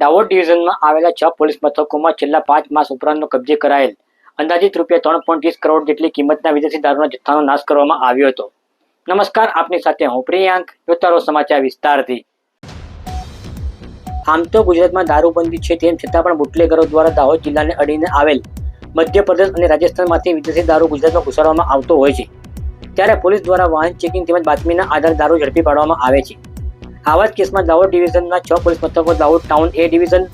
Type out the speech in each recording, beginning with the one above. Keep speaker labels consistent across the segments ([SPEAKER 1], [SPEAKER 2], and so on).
[SPEAKER 1] દાહોદ ડિવિઝનમાં આવેલા છ પોલીસ મથકોમાં છેલ્લા પાંચ માસ ઉપરાંતનો કબજે કરાયેલ અંદાજિત રૂપિયા ત્રણ પોઈન્ટ ત્રીસ કરોડ જેટલી કિંમતના વિદેશી દારૂના જથ્થાનો નાશ કરવામાં આવ્યો હતો. નમસ્કાર, આપની સાથે હું પ્રિયાંક, જોતારો સમાચાર વિસ્તારથી. આમ તો ગુજરાતમાં દારૂબંધી છે તેમ છતાં પણ બુટલેગરો દ્વારા દાહોદ જિલ્લાને અડીને આવેલ મધ્યપ્રદેશ અને રાજસ્થાનમાંથી વિદેશી દારૂ ગુજરાતમાં ઘુસાડવામાં આવતો હોય છે. ત્યારે પોલીસ દ્વારા વાહન ચેકિંગ તેમજ બાતમીના આધારે દારૂ ઝડપી પાડવામાં આવે છે. આવા જ કેસમાં દાહોદ ડિવિઝનના છ પોલીસ મથકો, Dahod town A division,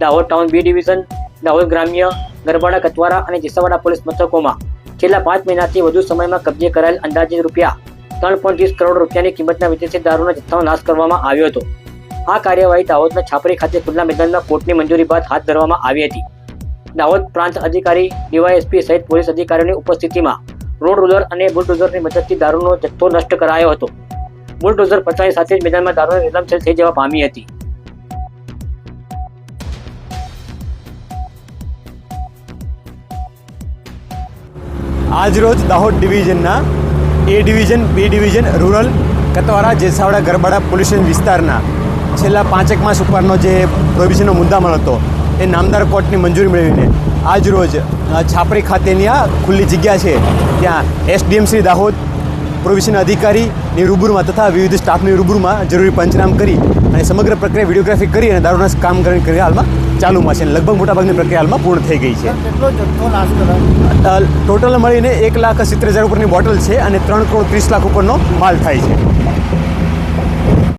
[SPEAKER 1] Dahod town B division, Dahod ગ્રામ્ય, ગરબાડા કતવારા અને જેસાવાડા પોલીસ મથકોમાં છેલ્લા પાંચ મહિનાથી વધુ સમયમાં કબજે કરાયેલ અંદાજે રૂપિયા ત્રણ પોઈન્ટ ત્રીસ કરોડ રૂપિયાની કિંમતના વિદેશી દારૂના જથ્થાનો નાશ કરવામાં આવ્યો હતો. આ કાર્યવાહી દાહોદના છાપરી ખાતે ખુલ્લા મેદાનમાં કોર્ટની મંજૂરી બાદ હાથ ધરવામાં આવી હતી. દાહોદ પ્રાંત અધિકારી, ડીવાયએસપી સહિત પોલીસ અધિકારીઓની ઉપસ્થિતિમાં રોડ રોલર અને બુલડોઝરની મદદથી દારૂનો જથ્થો નષ્ટ કરાયો હતો. બુલડોઝર પચાવી સાથે જ મેદાનમાં દારૂની રેલમછેલ થઈ જવા પામી હતી.
[SPEAKER 2] આજરોજ Dahod ડિવિઝનના A division, B division, rural, Katwara, Jesawada, Garbada police વિસ્તારના છેલ્લા પાંચેક માસ ઉપરનો જે પ્રોહિબિશનનો મુદ્દામાલ હતો, એ નામદાર કોર્ટની મંજૂરી મેળવીને આજરોજ છાપરી ખાતેની આ ખુલ્લી જગ્યા છે, ત્યાં એસડીએમસી દાહોદ પ્રોવિશન અધિકારીની રૂબરૂમાં તથા વિવિધ સ્ટાફની રૂબરૂમાં જરૂરી પંચનામ કરી અને સમગ્ર પ્રક્રિયા વિડીયોગ્રાફી કરી અને દારૂના કામ કરી હાલમાં ચાલુમાં છે. અને લગભગ મોટાભાગની પ્રક્રિયા હાલમાં પૂર્ણ થઈ ગઈ છે. ટોટલ મળીને એક લાખ સિત્તેર હજાર ઉપરની બોટલ છે અને ત્રણ કરોડ ત્રીસ લાખ ઉપરનો માલ થાય છે.